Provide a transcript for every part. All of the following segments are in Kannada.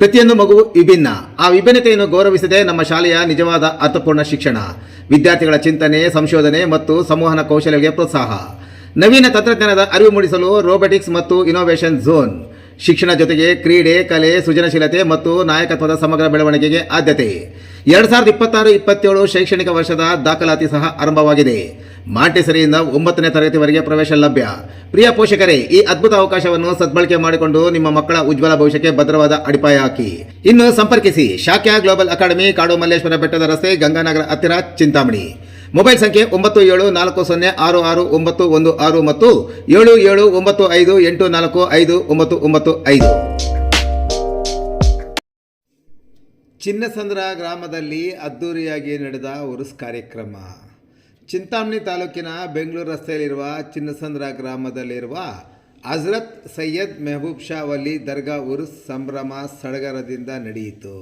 ಪ್ರತಿಯೊಂದು ಮಗು ವಿಭಿನ್ನ. ಆ ವಿಭಿನ್ನತೆಯನ್ನು ಗೌರವಿಸದೆ ನಮ್ಮ ಶಾಲೆಯ ನಿಜವಾದ ಅರ್ಥಪೂರ್ಣ ಶಿಕ್ಷಣ, ವಿದ್ಯಾರ್ಥಿಗಳ ಚಿಂತನೆ, ಸಂಶೋಧನೆ ಮತ್ತು ಸಂವಹನ ಕೌಶಲ್ಯಗಳಿಗೆ ಪ್ರೋತ್ಸಾಹ. ನವೀನ ತಂತ್ರಜ್ಞಾನದ ಅರಿವು ಮೂಡಿಸಲು ರೋಬೋಟಿಕ್ಸ್ ಮತ್ತು ಇನೋವೇಷನ್ ಝೋನ್ ಶಿಕ್ಷಣ ಜೊತೆಗೆ ಕ್ರೀಡೆ, ಕಲೆ, ಸೃಜನಶೀಲತೆ ಮತ್ತು ನಾಯಕತ್ವದ ಸಮಗ್ರ ಬೆಳವಣಿಗೆಗೆ ಆದ್ಯತೆ. ಎರಡು ಸಾವಿರದ ಇಪ್ಪತ್ತಾರು, ಇಪ್ಪತ್ತೇಳು ಶೈಕ್ಷಣಿಕ ವರ್ಷದ ದಾಖಲಾತಿ ಸಹ ಆರಂಭವಾಗಿದೆ. ಮಾಂಟೆಸರಿಯಿಂದ ಒಂಬತ್ತನೇ ತರಗತಿವರೆಗೆ ಪ್ರವೇಶ ಲಭ್ಯ. ಪ್ರಿಯ ಪೋಷಕರೇ, ಈ ಅದ್ಭುತ ಅವಕಾಶವನ್ನು ಸದ್ಬಳಕೆ ಮಾಡಿಕೊಂಡು ನಿಮ್ಮ ಮಕ್ಕಳ ಉಜ್ವಲ ಭವಿಷ್ಯಕ್ಕೆ ಭದ್ರವಾದ ಅಡಿಪಾಯ ಹಾಕಿ. ಇನ್ನು ಸಂಪರ್ಕಿಸಿ, ಶಾಖ್ಯಾ ಗ್ಲೋಬಲ್ ಅಕಾಡೆಮಿ ಕಾಡು ಮಲ್ಲೇಶ್ವರ ಬೆಟ್ಟದ ರಸ್ತೆ, ಗಂಗಾನಗರ ಹತ್ತಿರ ಚಿಂತಾಮಣಿ. ಮೊಬೈಲ್ ಸಂಖ್ಯೆ ಒಂಬತ್ತು ಏಳು ನಾಲ್ಕು ಸೊನ್ನೆ ಆರು ಆರು ಒಂಬತ್ತು ಒಂದು ಆರು ಮತ್ತು ಏಳು ಏಳು ಒಂಬತ್ತು ಐದು ಎಂಟು ನಾಲ್ಕು ಐದು ಒಂಬತ್ತು ಒಂಬತ್ತು ಐದು. ಚಿನ್ನಸಂದ್ರ ಗ್ರಾಮದಲ್ಲಿ ಅದ್ದೂರಿಯಾಗಿ ನಡೆದ ಉರುಸ್ ಕಾರ್ಯಕ್ರಮ. ಚಿಂತಾಮಣಿ ತಾಲೂಕಿನ ಬೆಂಗಳೂರು ರಸ್ತೆಯಲ್ಲಿರುವ ಚಿನ್ನಸಂದ್ರ ಗ್ರಾಮದಲ್ಲಿರುವ ಹಜರತ್ ಸೈಯದ್ ಮೆಹಬೂಬ್ ಶಾ ವಲಿ ದರ್ಗಾ ಉರುಸ್ ಸಂಭ್ರಮ ಸಡಗರದಿಂದ ನಡೆಯಿತು.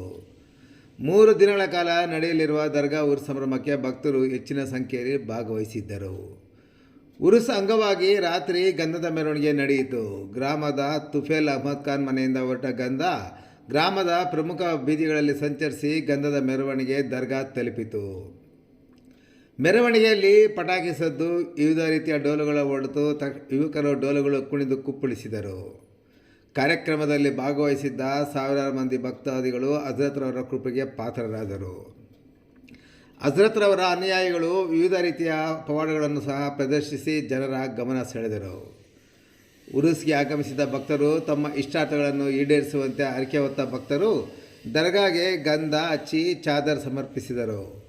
ಮೂರು ದಿನಗಳ ಕಾಲ ನಡೆಯಲಿರುವ ದರ್ಗಾ ಉರುಸ್ ಸಂಭ್ರಮಕ್ಕೆ ಭಕ್ತರು ಹೆಚ್ಚಿನ ಸಂಖ್ಯೆಯಲ್ಲಿ ಭಾಗವಹಿಸಿದ್ದರು. ಉರುಸ್ ಅಂಗವಾಗಿ ರಾತ್ರಿ ಗಂಧದ ಮೆರವಣಿಗೆ ನಡೆಯಿತು. ಗ್ರಾಮದ ತುಫೇಲ್ ಅಹಮದ್ ಖಾನ್ ಮನೆಯಿಂದ ಹೊರಟ ಗಂಧ ಗ್ರಾಮದ ಪ್ರಮುಖ ಬೀದಿಗಳಲ್ಲಿ ಸಂಚರಿಸಿ ಗಂಧದ ಮೆರವಣಿಗೆ ದರ್ಗಾ ತಲುಪಿತು. ಮೆರವಣಿಗೆಯಲ್ಲಿ ಪಟಾಕಿ ಸದ್ದು, ವಿವಿಧ ರೀತಿಯ ಡೋಲುಗಳ ಹೊಡೆದು ತ, ಯುವಕರು ಡೋಲುಗಳು ಕುಣಿದು ಕುಪ್ಪಳಿಸಿದರು. ಕಾರ್ಯಕ್ರಮದಲ್ಲಿ ಭಾಗವಹಿಸಿದ್ದ ಸಾವಿರಾರು ಮಂದಿ ಭಕ್ತಾದಿಗಳು ಹಜರತ್ರವರ ಕೃಪೆಗೆ ಪಾತ್ರರಾದರು. ಹಜರತ್ರವರ ಅನುಯಾಯಿಗಳು ವಿವಿಧ ರೀತಿಯ ಪವಾಡಗಳನ್ನು ಸಹ ಪ್ರದರ್ಶಿಸಿ ಜನರ ಗಮನ ಸೆಳೆದರು. ಉರುಸ್ಗೆ ಆಗಮಿಸಿದ ಭಕ್ತರು ತಮ್ಮ ಇಷ್ಟಾರ್ಥಗಳನ್ನು ಈಡೇರಿಸುವಂತೆ ಹರಕೆ ಹೊತ್ತ ಭಕ್ತರು ದರ್ಗಾಗೆ ಗಂಧ ಹಚ್ಚಿ ಚಾದರ್ ಸಮರ್ಪಿಸಿದರು.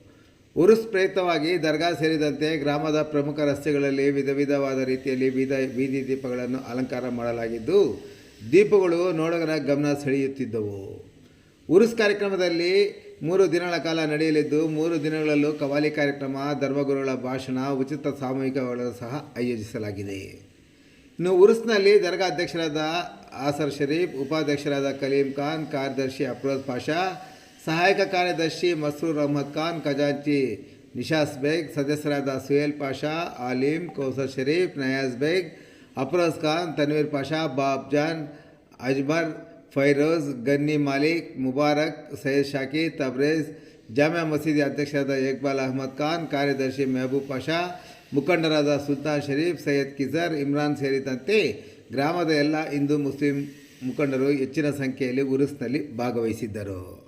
ಉರುಸ್ ಪ್ರಯುಕ್ತವಾಗಿ ದರ್ಗಾ ಸೇರಿದಂತೆ ಗ್ರಾಮದ ಪ್ರಮುಖ ರಸ್ತೆಗಳಲ್ಲಿ ವಿಧ ವಿಧವಾದ ರೀತಿಯಲ್ಲಿ ಬೀದ ಬೀದಿ ದೀಪಗಳನ್ನು ಅಲಂಕಾರ ಮಾಡಲಾಗಿದ್ದು, ದೀಪಗಳು ನೋಡಗರ ಗಮನ ಸೆಳೆಯುತ್ತಿದ್ದವು. ಉರುಸ್ ಕಾರ್ಯಕ್ರಮದಲ್ಲಿ ಮೂರು ದಿನಗಳ ಕಾಲ ನಡೆಯಲಿದ್ದು, ಮೂರು ದಿನಗಳಲ್ಲೂ ಕವಾಲಿ ಕಾರ್ಯಕ್ರಮ, ಧರ್ಮಗುರುಗಳ ಭಾಷಣ, ಉಚಿತ ಸಾಮೂಹಿಕಗಳನ್ನು ಸಹ ಆಯೋಜಿಸಲಾಗಿದೆ. ಇನ್ನು ಉರುಸ್ನಲ್ಲಿ ದರ್ಗಾ ಅಧ್ಯಕ್ಷರಾದ ಆಸರ್ ಶರೀಫ್ ಉಪಾಧ್ಯಕ್ಷರಾದ ಕಲೀಂ ಖಾನ್ ಕಾರ್ಯದರ್ಶಿ ಅಫ್ರೋಜ್ ಪಾಷಾ ಸಹಾಯಕ ಕಾರ್ಯದರ್ಶಿ ಮಸ್ರೂರ್ ಅಹಮದ್ ಖಾನ್ ಖಜಾಂಚಿ ನಿಶಾಸ್ ಬೇಗ್ ಸದಸ್ಯರಾದ ಸುಹೇಲ್ ಪಾಷಾ ಆಲಿಮ್ ಕೌಸರ್ ಶರೀಫ್ ನಯಾಜ್ ಬೇಗ್ Afroz Khan Tanveer Pasha Bob John ಅಜ್ಮರ್ Firoz gunny Malik Mubarak Syed Shakir Tabrez Jamia ಮಸೀದಿ ಅಧ್ಯಕ್ಷರಾದ ಇಕ್ಬಾಲ್ ಅಹಮದ್ ಖಾನ್ ಕಾರ್ಯದರ್ಶಿ ಮೆಹಬೂಬ್ ಪಾಷಾ ಮುಖಂಡರಾದ ಸುಲ್ತಾನ್ ಶರೀಫ್, ಸೈಯದ್ ಕಿಜರ್, ಇಮ್ರಾನ್ ಸೇರಿದಂತೆ ಗ್ರಾಮದ ಎಲ್ಲ ಹಿಂದೂ ಮುಸ್ಲಿಂ ಮುಖಂಡರು ಹೆಚ್ಚಿನ ಸಂಖ್ಯೆಯಲ್ಲಿ ಉರುಸ್ನಲ್ಲಿ ಭಾಗವಹಿಸಿದ್ದರು.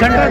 சென்டர்